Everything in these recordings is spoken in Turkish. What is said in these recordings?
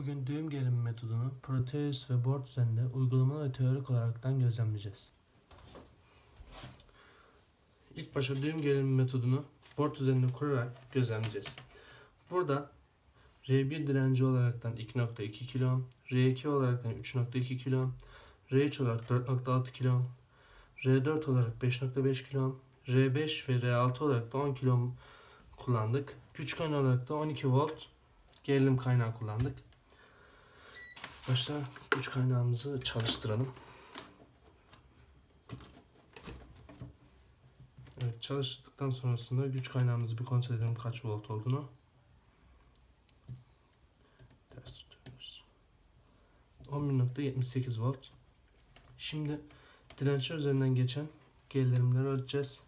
Bugün düğüm gerilimi metodunu Proteus ve board üzerinde uygulamalı ve teorik olaraktan gözlemleyeceğiz. İlk başta düğüm gerilimi metodunu board üzerinde kurarak gözlemleyeceğiz. Burada R1 direnci olaraktan 2.2 kilo, R2 olaraktan 3.2 kilo, R3 olarak 4.6 kilo, R4 olarak 5.5 kilo, R5 ve R6 olarak da 10 kilo kullandık. Güç kaynağı olarak da 12 volt gerilim kaynağı kullandık. Başta güç kaynağımızı çalıştıralım. Evet çalıştırdıktan sonrasında güç kaynağımızı bir kontrol edelim kaç volt olduğunu. Ters tutuyoruz. 11.78 volt. Şimdi dirençler üzerinden geçen gerilimleri ölçeceğiz.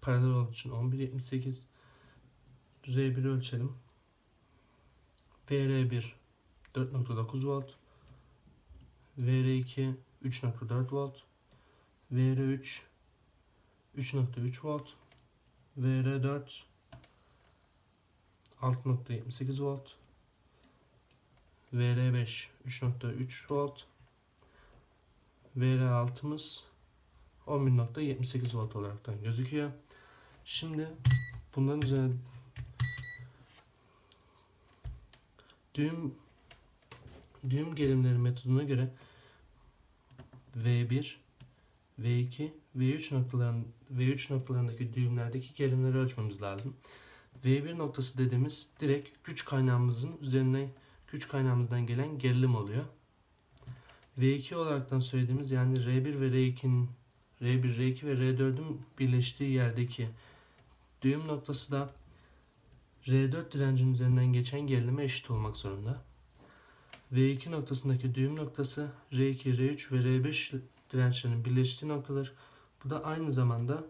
Paralel olduğu için 11.78 R1 ölçelim. VR1 4.9 volt. VR2 3.4 volt. VR3 3.3 volt. VR4 6.78 volt. VR5 3.3 volt. VR6'mız 11.78 volt olaraktan gözüküyor. Şimdi bunların üzerine düğüm düğüm gerilimleri metoduna göre V1, V2, V3 noktaların V3 noktalarındaki düğümlerdeki gerilimleri ölçmemiz lazım. V1 noktası dediğimiz direkt güç kaynağımızın üzerine güç kaynağımızdan gelen gerilim oluyor. V2 olaraktan söylediğimiz yani R1 ve R2'nin R1, R2 ve R4'ün birleştiği yerdeki düğüm noktası da R4 direncinin üzerinden geçen gerilime eşit olmak zorunda. V2 noktasındaki düğüm noktası R2, R3 ve R5 dirençlerinin birleştiği noktadır. Bu da aynı zamanda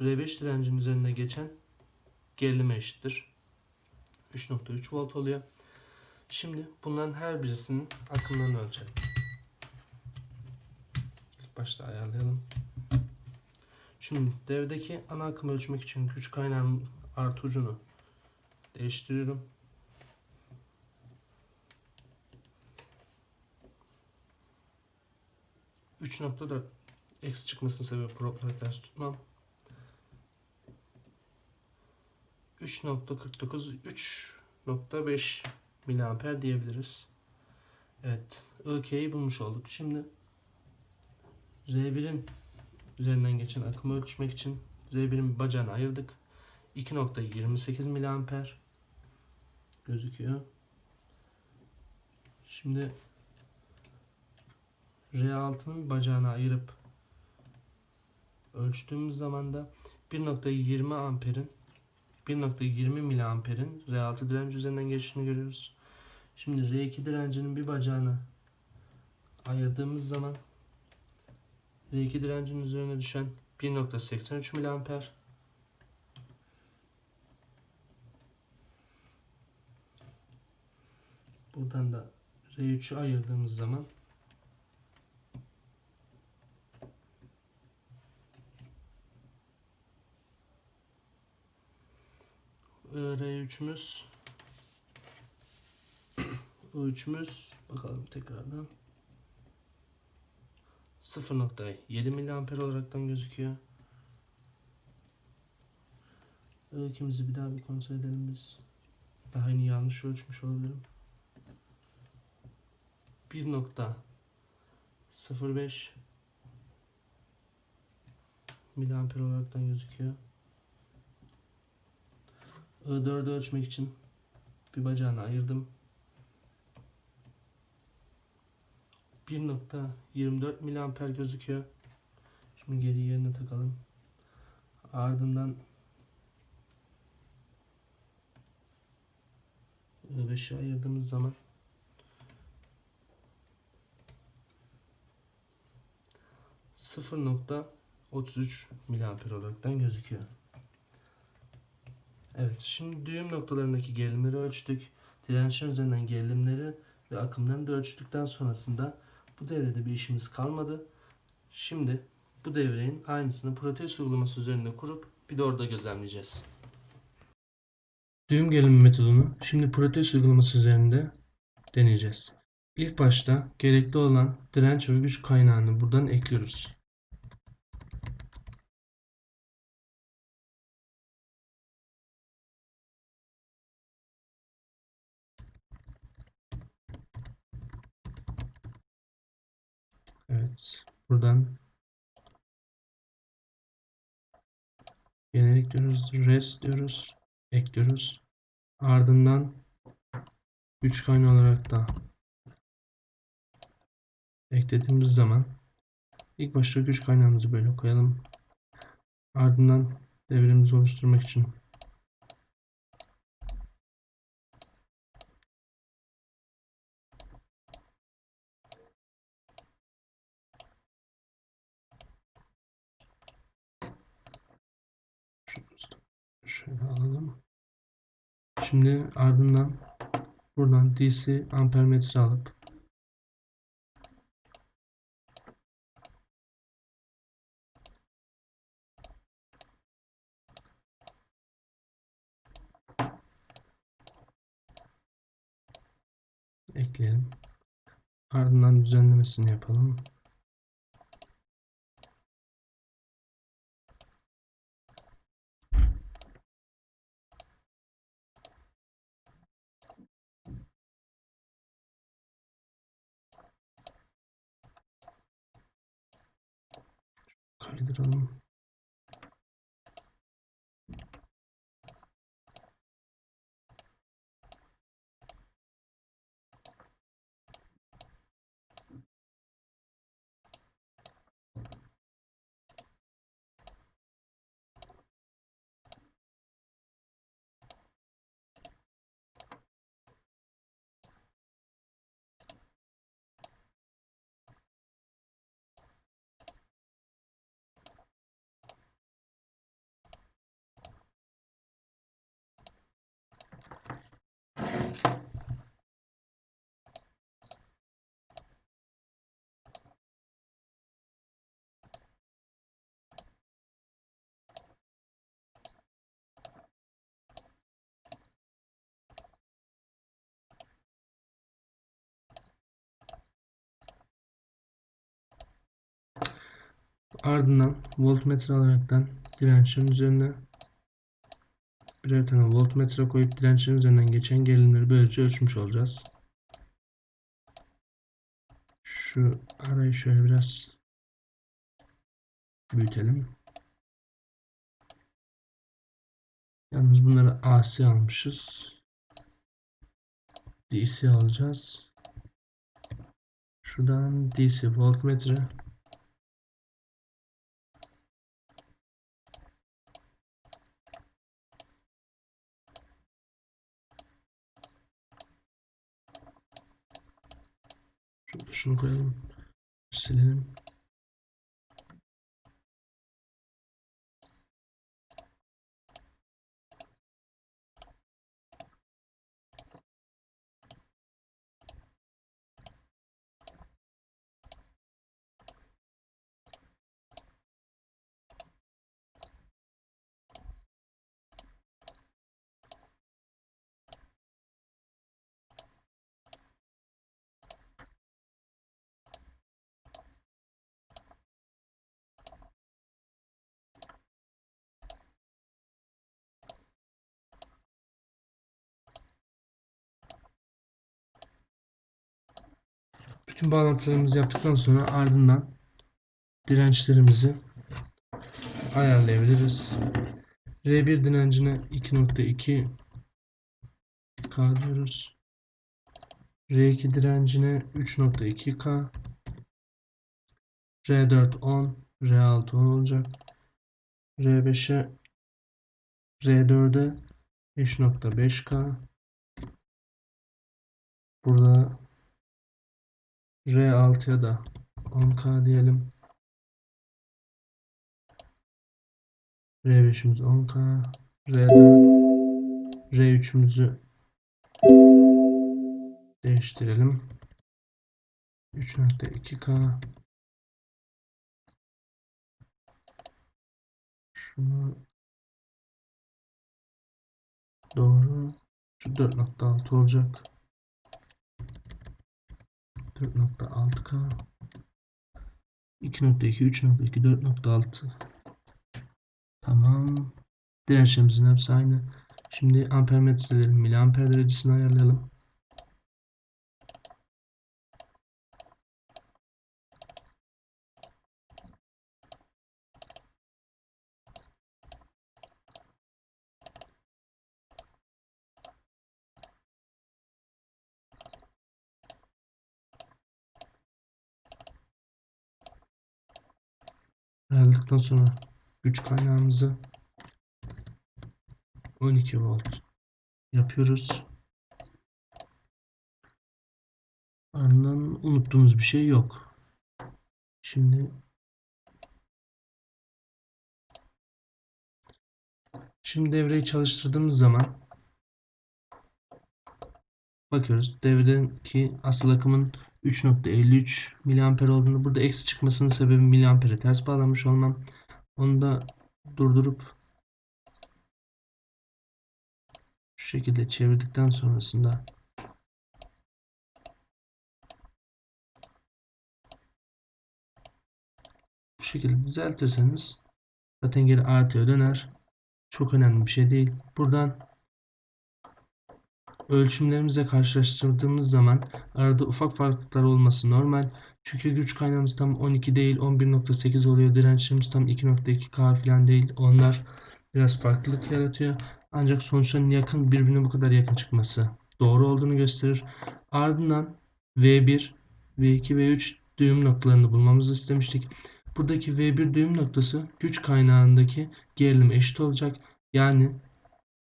R5 direncinin üzerinde geçen gerilime eşittir. 3.3 volt oluyor. Şimdi bunların her birisinin akımlarını ölçelim. İlk başta ayarlayalım. Şimdi devredeki ana akımı ölçmek için güç kaynağının artı ucunu değiştiriyorum. Üç nokta dört eksi çıkmasının sebebi propları ters tutmam. 3.49 3.5 miliamper diyebiliriz. Evet. IK'yi bulmuş olduk. Şimdi R1'in üzerinden geçen akımı ölçmek için R1'in bacağını ayırdık. 2.28 miliamper gözüküyor. Şimdi R6'nın bacağını ayırıp ölçtüğümüz zaman da 1.20 amperin 1.20 miliamperin R6 direnci üzerinden geçtiğini görüyoruz. Şimdi R2 direncinin bir bacağını ayırdığımız zaman R2 direncinin üzerine düşen 1.83 miliamper Buradan da R3'ü ayırdığımız zaman R3'ümüz I3'ümüz bakalım tekrardan 0.7 miliamper olaraktan gözüküyor. I2'mizi bir daha bir kontrol edelim biz. Daha yeni yanlış ölçmüş olabilirim. 1.05 miliamper olaraktan gözüküyor. I4'ü ölçmek için bir bacağını ayırdım. 1.24 miliamper gözüküyor. Şimdi geri yerine takalım. Ardından I5'i ayırdığımız zaman %0.33 miliamper olaraktan gözüküyor. Evet, şimdi düğüm noktalarındaki gerilimleri ölçtük. Dirençler üzerinden gerilimleri ve akımlarını da ölçtükten sonrasında bu devrede bir işimiz kalmadı. Şimdi bu devrenin aynısını Proteus uygulaması üzerinde kurup bir de orada gözlemleyeceğiz. Düğüm gerilimi metodunu şimdi Proteus uygulaması üzerinde deneyeceğiz. İlk başta gerekli olan direnç ve güç kaynağını buradan ekliyoruz. Buradan Genellik diyoruz. Res diyoruz. Ekliyoruz. Ardından güç kaynağı olarak da eklediğimiz zaman ilk başta güç kaynağımızı böyle koyalım. Ardından devremizi oluşturmak için Şöyle alalım. Şimdi ardından buradan DC ampermetre alıp ekleyelim. Ardından düzenlemesini yapalım. polygon Ardından voltmetre alaraktan dirençlerin üzerine birer tane voltmetre koyup dirençlerin üzerinden geçen gerilimleri böylece ölçmüş olacağız. Şu arayı şöyle biraz büyütelim. Yalnız bunları AC almışız. DC alacağız. Şuradan DC voltmetre şunu koyalım. Silelim. Bütün bağlantılarımızı yaptıktan sonra ardından dirençlerimizi ayarlayabiliriz. R1 direncine 2.2 K diyoruz. R2 direncine 3.2 K R4 10 R6 10 olacak. R5'e R4'e 5.5K Burada R6'ya da 10K diyelim. R5'imiz 10K. R4 R3'ümüzü değiştirelim. 3.2K Şunu Doğru. Şu 4.6 olacak. 4.6K 2.2, 3.2, 4.6 Tamam. Dirençlerimizin hepsi aynı. Şimdi amper metreleri miliamper derecesini ayarlayalım. Ayarladıktan sonra güç kaynağımızı 12 volt yapıyoruz. Ardından unuttuğumuz bir şey yok. Şimdi Şimdi devreyi çalıştırdığımız zaman bakıyoruz. Devredeki asıl akımın 3.53 miliamper olduğunu burada eksi çıkmasının sebebi miliampere ters bağlamış olmam. Onu da durdurup şu şekilde çevirdikten sonrasında bu şekilde düzeltirseniz zaten geri artıya döner. Çok önemli bir şey değil. Buradan ölçümlerimizle karşılaştırdığımız zaman arada ufak farklılıklar olması normal. Çünkü güç kaynağımız tam 12 değil 11.8 oluyor. Dirençlerimiz tam 2.2K falan değil. Onlar biraz farklılık yaratıyor. Ancak sonuçların yakın birbirine bu kadar yakın çıkması doğru olduğunu gösterir. Ardından V1, V2, V3 düğüm noktalarını bulmamızı istemiştik. Buradaki V1 düğüm noktası güç kaynağındaki gerilim eşit olacak. Yani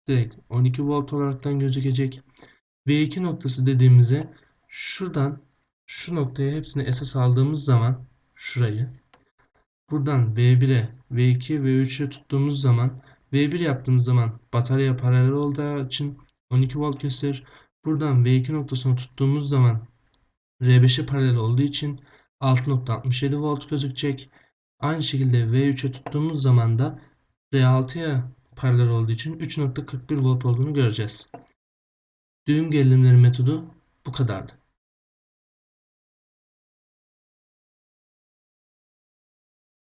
direkt 12 volt olaraktan gözükecek. V2 noktası dediğimize şuradan şu noktaya hepsini esas aldığımız zaman şurayı buradan V1'e V2 V3'e tuttuğumuz zaman V1 yaptığımız zaman batarya paralel olduğu için 12 volt gösterir. Buradan V2 noktasını tuttuğumuz zaman R5'e paralel olduğu için 6.67 volt gözükecek. Aynı şekilde V3'e tuttuğumuz zaman da R6'ya paralel olduğu için 3.41 volt olduğunu göreceğiz. Düğüm gerilimleri metodu bu kadardı.